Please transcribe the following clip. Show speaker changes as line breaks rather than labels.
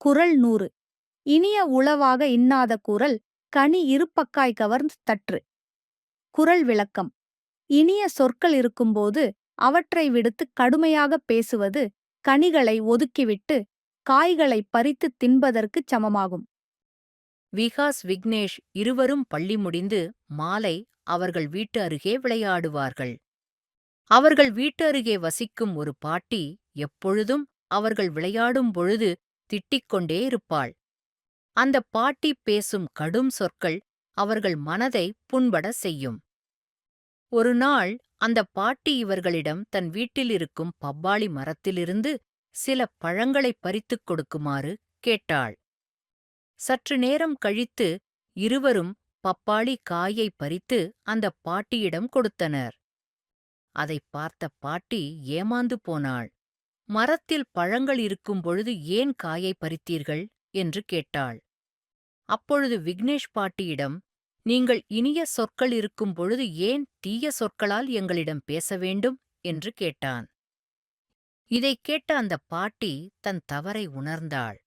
குறள் நூறு. இனிய உளவாக இன்னாத குரல் கனி இருப்பக்காய் கவர்ந்து தற்று. குரல் விளக்கம். இனிய சொற்கள் இருக்கும்போது அவற்றை விடுத்து கடுமையாகப் பேசுவது கனிகளை ஒதுக்கிவிட்டு காய்களை பறித்துத் தின்பதற்குச் சமமாகும்.
விகாஸ் விக்னேஷ் இருவரும் பள்ளி முடிந்து மாலை அவர்கள் வீட்டு அருகே விளையாடுவார்கள். அவர்கள் வீட்டு அருகே வசிக்கும் ஒரு பாட்டி எப்பொழுதும் அவர்கள் விளையாடும் பொழுது திட்டிக் கொண்டே இருப்பாள். அந்தப் பாட்டி பேசும் கடும் சொற்கள் அவர்கள் மனதை புண்பட செய்யும். ஒரு நாள் அந்தப் பாட்டி இவர்களிடம் தன் வீட்டிலிருக்கும் பப்பாளி மரத்திலிருந்து சில பழங்களைப் பறித்துக் கொடுக்குமாறு கேட்டாள். சற்று நேரம் கழித்து இருவரும் பப்பாளி காயை பறித்து அந்தப் பாட்டியிடம் கொடுத்தனர். அதைப் பார்த்த பாட்டி ஏமாந்து போனாள். மரத்தில் பழங்கள் இருக்கும் பொழுது ஏன் காயை பறித்தீர்கள்? என்று கேட்டாள். அப்பொழுது விக்னேஷ் பாட்டியிடம் நீங்கள் இனிய சொற்கள் இருக்கும் பொழுது ஏன் தீய சொற்களால் எங்களிடம் பேச வேண்டும்? என்று கேட்டான். இதைக் கேட்ட அந்தப் பாட்டி தன் தவறை உணர்ந்தாள்.